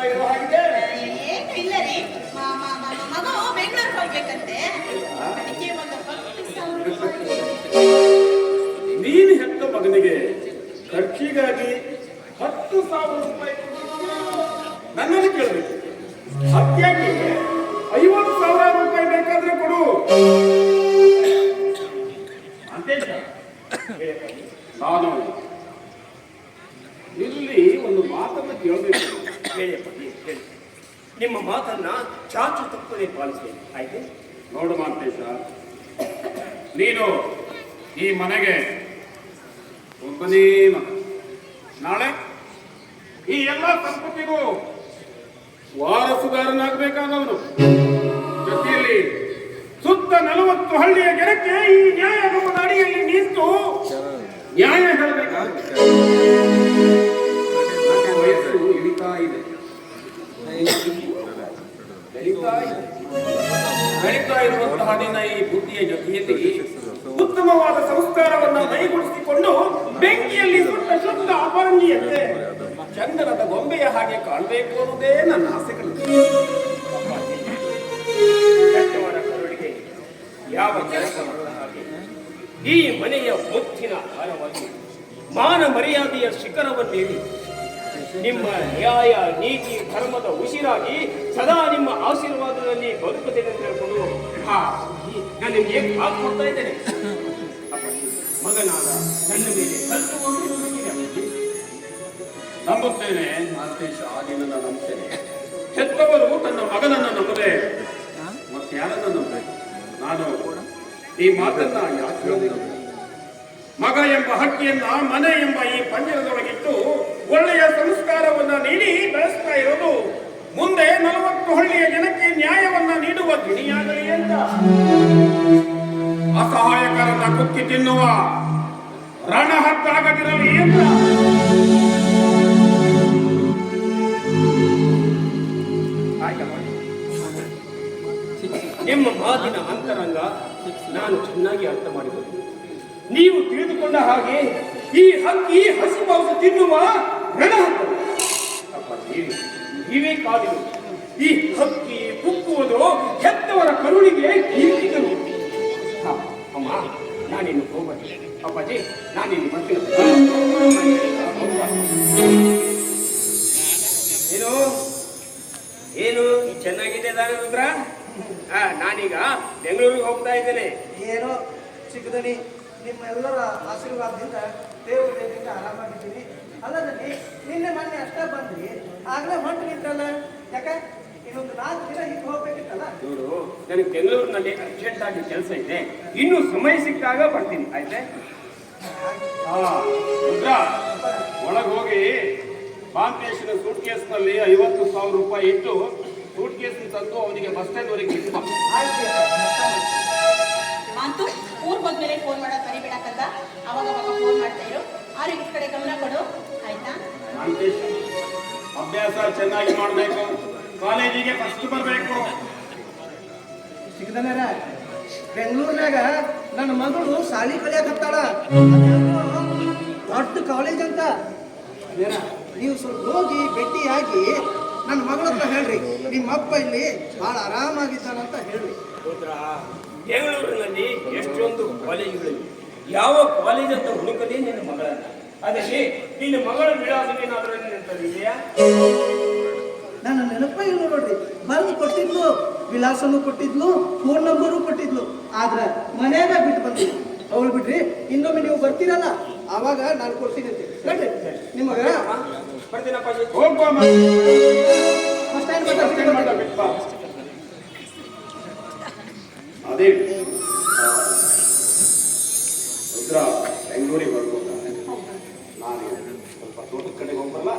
ಹಾಗಿದೆ ಏನು ಇಲ್ಲ ರೀ. ಮಗು ಬೆಂಗಳೂರಿಗೆ ಹೋಗ್ಬೇಕಂತೆ. ಅದಕ್ಕೆ ಒಂದು ನೀನು ಹೆತ್ತ ಮಗನಿಗೆ ಖರ್ಚಿಗಾಗಿ ಹತ್ತು ಸಾವಿರ ರೂಪಾಯಿ? ನನ್ನನ್ನು ಕೇಳಬೇಕು. ಹತ್ಯಾಗಿ ಐವತ್ತು ಸಾವಿರ ರೂಪಾಯಿ ಬೇಕಾದ್ರೆ ಕೊಡು. ಅಂತೇಶ ನಾನು ಇಲ್ಲಿ ಒಂದು ಮಾತನ್ನು ಕೇಳಬೇಕು. ಹೇಳಿಯಪ್ಪ ಹೇಳಿ ನಿಮ್ಮ ಮಾತನ್ನ ಚಾಚು ತಪ್ಪದೆ ಪಾಲಿಸಿ ಆಯ್ತು? ನೋಡು ಮಾಂತೇಶ, ನೀನು ಈ ಮನೆಗೆ ಒಬ್ಬನೇ ಮಗ. ನಾಳೆ ಈ ಎಲ್ಲ ಸಂಪತ್ತಿಗೂ ವಾರಸುದಾರನಾಗಬೇಕಾದವನು. ಜೊತೆಯಲ್ಲಿ ಸುತ್ತ ನಲವತ್ತು ಹಳ್ಳಿಯ ಗೆರಕ್ಕೆ ಈ ನ್ಯಾಯ ಅಡಿಯಲ್ಲಿ ನಿಂತು ನ್ಯಾಯ ಹೇಳಬೇಕಾಗುತ್ತೆ. ನಿನ್ನ ಈ ಬುದ್ಧಿಯ ಜೊತೆಯಲ್ಲಿ ಉತ್ತಮವಾದ ಸಂಸ್ಕಾರವನ್ನ ಮೈಗೂಡಿಸಿಕೊಂಡು ಬೆಂಕಿಯಲ್ಲಿ ಸುಟ್ಟ ಶುದ್ಧ ಅಪರಂಗಿಯಂತೆ ಚಂದನದ ಗೊಂಬೆಯ ಹಾಗೆ ಕಾಣಬೇಕು ಅನ್ನೋದೇ ನನ್ನ ಆಸೆಗಳು. ಯಾವ ಈ ಮನೆಯ ಮುತ್ತಿನ ಭಾರವಾಗಿ ಮಾನ ಮರ್ಯಾದೆಯ ಶಿಖರವನ್ನೇರಿ ನಿಮ್ಮ ನ್ಯಾಯ ನೀತಿ ಧರ್ಮದ ಉಸಿರಾಗಿ ಸದಾ ನಿಮ್ಮ ಆಶೀರ್ವಾದದಲ್ಲಿ ಬದುಕುತ್ತೇನೆ ಅಂತ ಹೇಳ್ಕೊಂಡು ಹಾ ನಾನು ನಿಮ್ಗೆ ಭಾಗ ಕೊಡ್ತಾ ಇದ್ದೇನೆ? ಮಗನಾದ ನನ್ನ ಮೇಲೆ. ನಂಬುತ್ತೇನೆ. ಮಾಂತೇಶ ಆದಿನ ನಂಬುತ್ತೇನೆ. ಹೆತ್ತವರು ತನ್ನ ಮಗನನ್ನ ನಂಬದೆ ಮತ್ತೆ ಯಾರನ್ನ ನಂಬಬೇಕು? ನಾನು ಈ ಮಾತನ್ನ ಯಾಕೆ ಮಗ ಎಂಬ ಹಕ್ಕಿಯನ್ನ ಮನೆ ಎಂಬ ಈ ಪಂಜರದೊಳಗಿಟ್ಟು ನಲವತ್ತು ಹಳ್ಳಿಯ ಜನಕ್ಕೆ ನ್ಯಾಯವನ್ನ ನೀಡುವ ಗಿಣಿಯಾಗಲಿ ಅಂತ. ಅಸಹಾಯಕರನ್ನ ಕುಕ್ಕಿ ತಿನ್ನುವ ರಣ ಹತ್ತಾಗದಿರಲಿ ಅಂತ ನಿಮ್ಮ ಮಾತಿನ ಅಂತರಂಗ ನಾನು ಚೆನ್ನಾಗಿ ಅರ್ಥ ಮಾಡಿಕೊಂಡು ನೀವು ತಿಳಿದುಕೊಂಡ ಹಾಗೆ ಈ ಹಕ್ಕಿ ಹಸಿ ಮಾಂಸ ತಿನ್ನುವ ರಣ ಹಕ್ಕು ನೀವೇ ನೀವೇ ಕಾದಿರು ಈ ಹಕ್ಕಿ ಕುಕ್ಕುವುದು ಹೆತ್ತವರ ಕರುಳಿಗೆ ಕೀರ್ತಿಗಳು. ಅಮ್ಮ, ನಾನಿನ್ನು ಹೋಗಿ ಅಪ್ಪಾಜಿ, ನಾನಿನ್ನು ಬರ್ತೀನಿ. ಏನು? ಏನು? ಚೆನ್ನಾಗಿದೆ ದಾನರುದ್ರ ಆ ನಾನೀಗ ಬೆಂಗಳೂರಿಗೆ ಹೋಗ್ತಾ ಇದ್ದೇನೆ. ಏನೋ? ಚಿಕ್ಕದನಿ ನಿಮ್ಮೆಲ್ಲರ ಆಶೀರ್ವಾದದಿಂದ ದೇವ್ರ ದೇವರಿಂದ ಆರಾಮಾಗಿದ್ದೀನಿ. ಅಲ್ಲದಲ್ಲಿ ನಿನ್ನೆ ಮೊನ್ನೆ ಅಷ್ಟೇ ಬಂದ್ರಿ ಆಗ್ಲೇ ಹೊಂಟು ನಿಂತಲ್ಲ. ಯಾಕೆ? ಇನ್ನೊಂದು ನಾಲ್ಕು ದಿನ ಹಿಂಗೆ ಹೋಗ್ಬೇಕಿತ್ತಲ್ಲ? ನೋಡು ನನಗೆ ಬೆಂಗಳೂರಿನಲ್ಲಿ ಅರ್ಜೆಂಟ್ ಆಗಿ ಕೆಲಸ ಇದೆ. ಇನ್ನು ಸಮಯ ಸಿಕ್ಕಾಗ ಬರ್ತೀನಿ ಆಯ್ತಾ? ಹಾ, ರುದ್ರ ಒಳಗೆ ಹೋಗಿ ಮಾಂತೇಶನ ಸೂಟ್ ಕೇಸ್ನಲ್ಲಿ ಐವತ್ತು ಸಾವಿರ ರೂಪಾಯಿ ಇಟ್ಟು ಸೂಟ್ ಕೇಸ್ ತಂದು ಅವನಿಗೆ ಬಸ್ ಸ್ಟ್ಯಾಂಡ್ ಅವರಿಗೆ ಇಟ್ಟು ಮಾಂತು ಊರ್ ಹೋದ್ಮೇಲೆ ಫೋನ್ ಮಾಡೋದು ಮರಿಬೇಡಕ್ಕಂತ ಅವಾಗ ಅವಾಗ ಫೋನ್ ಮಾಡ್ತಾ ಇರು. ಆರೋಗ್ಯದ ಕಡೆ ಗಮನ ಕೊಡು. ಆಯ್ತಾ? ಮಾಂತೇಶ ಅಭ್ಯಾಸ ಚೆನ್ನಾಗಿ ಮಾಡಬೇಕು. ಕಾಲೇಜಿಗೆ ಫಸ್ಟ್ ಬರಬೇಕು. ಚಿಕ್ಕದನರ ಬೆಂಗಳೂರಿನಾಗ ನನ್ನ ಮಗಳು ಸಾಲಿ ಕಲಿಯಾಕತ್ತಾಳ ದೊಡ್ಡ ಕಾಲೇಜ್ ಅಂತ. ನೀವು ಸ್ವಲ್ಪ ಹೋಗಿ ಭೇಟಿಯಾಗಿ ನನ್ನ ಮಗಳ ಹತ್ರ ಹೇಳ್ರಿ. ನಿಮ್ಮ ಅಪ್ಪ ಇಲ್ಲಿ ಭಾಳ ಆರಾಮಾಗಿದ್ದಾನಂತ ಹೇಳ್ರಿ. ಬೆಂಗಳೂರಿನಲ್ಲಿ ಎಷ್ಟೊಂದು ಕಾಲೇಜುಗಳಿವೆ. ಯಾವ ಕಾಲೇಜ್ ಅಂತ ಹುಡುಕದೆ ನಿನ್ನ ಮಗಳನ್ನ. ಅದರಲ್ಲಿ ನಿನ್ನ ಮಗಳ ವಿಳಾಸ ಏನಾದರೂ ಇದೆಯಾ? ನನ್ನ ನೋಡ್ರಿ. ಬಂದು ಕೊಟ್ಟಿದ್ಲು ವಿಳಾಸನು ಕೊಟ್ಟಿದ್ಲು ಫೋನ್ ನಂಬರು ಕೊಟ್ಟಿದ್ಲು. ಆದ್ರೆ ಮನೆಯಾಗ ಬಿಟ್ಟು ಬಂದಿದ್ಲು ಅವಳು ಬಿಡ್ರಿ ಇನ್ನೊಮ್ಮೆ ನೀವು ಬರ್ತೀರಲ್ಲ? ಆವಾಗ ನಾನು ಕೊಡ್ತೀನಿ ಅಂತ. ನಿಮಗ. ಅದೇ ರುದ್ರ ಬೆಂಗಳೂರಿಗೆ ಬರ್ಬೋದ ನಾನು ಸ್ವಲ್ಪ ತೋಟದ ಕಡೆಗೆ ಹೋಗ್ಬರಲ್ಲ